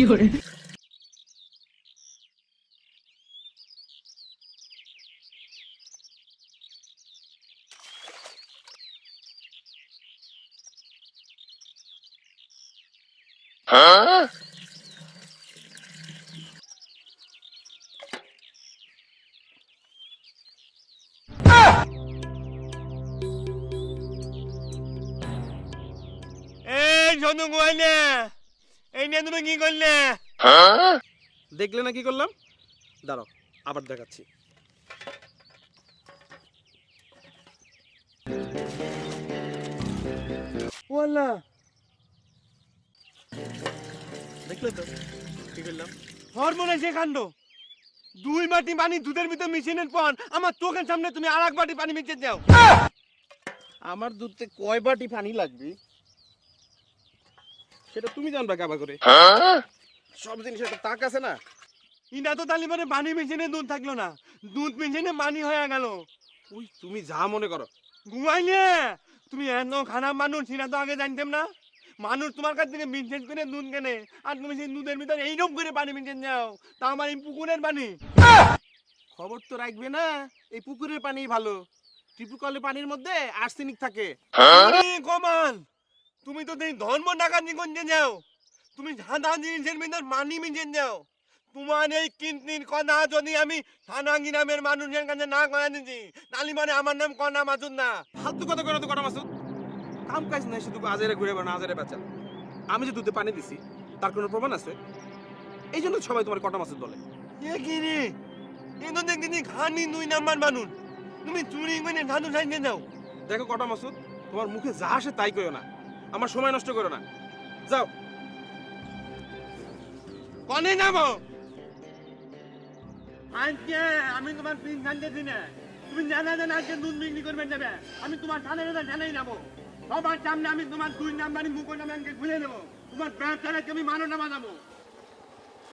이걸. 어? 아! 에이, 저는 뭐하냐? এই নিয়ে তুমি কি করলে? দেখলে না কি করলাম? দাঁড়াও আবার দেখাচ্ছি। দেখলে তো কি করলাম? হরমোনে যে কাণ্ড। দুই বাটি পানি দুধের ভিতর মিশিনের পর আমার চোখের সামনে তুমি আর এক বাটি পানি মিশিয়ে দাও। আমার দুধতে কয় বাটি পানি লাগবে? সেটা তুমি জানবা কাবা করে? সব জিনিস একটা তাক আছে না? ইনা তো তাহলে মানে পানি মেশিনে দুধ থাকল না। দুধ মেশিনে পানি হয়ে গেল। ওই তুমি যা মনে করো। ঘুমাইলে তুমি এত খারাপ মানুষ সেটা তো আগে জানতাম না। মানুষ তোমার কাছ থেকে করে দুধ কেনে আর তুমি সেই দুধের ভিতরে এইরকম করে পানি যাও তা আমার এই পুকুরের পানি খবর তো রাখবে না এই পুকুরের পানি ভালো। টিপুকলের পানির মধ্যে আর্সেনিক থাকে। আরে কমাল! তুমি তো এই ধর্ম ডাকাতি করতে যাও। তুমি সাদা জিনিসের ভিতর মানি মিশে যাও তোমার এই কিন্তির কথা যদি আমি সানাঙ্গি নামের মানুষের কাছে না করা দিচ্ছি তাহলে মানে আমার নাম কনা মাসুদ না। ফালতু কথা করো তো কটা মাসুদ। কাম কাজ নাই শুধু আজারে ঘুরে বেড়ানো আজারে বেচা। আমি যে দুধে পানি দিছি তার কোনো প্রমাণ আছে? এই জন্য সবাই তোমার কটা মাসুদ বলে। এ কি রে? এ তো দেখছি খানি দুই নাম্বার মানুষ। তুমি চুরি করে সাধু সাইতে যাও। দেখো কটা মাসুদ তোমার মুখে যা আসে তাই কইও না। আমার সময় নষ্ট করো না। যাও। কনে যাব? আজকে আমি তোমার পিন তুমি জানা জানা আজকে দুধ বিক্রি করবে যাবে। আমি তোমার থানায় জানাই যাব। সবার সামনে আমি তোমার দুই নাম্বারি মুখ নামে খুলে দেবো। তোমার ছাড়া আমি মানো নামা বাজাবো?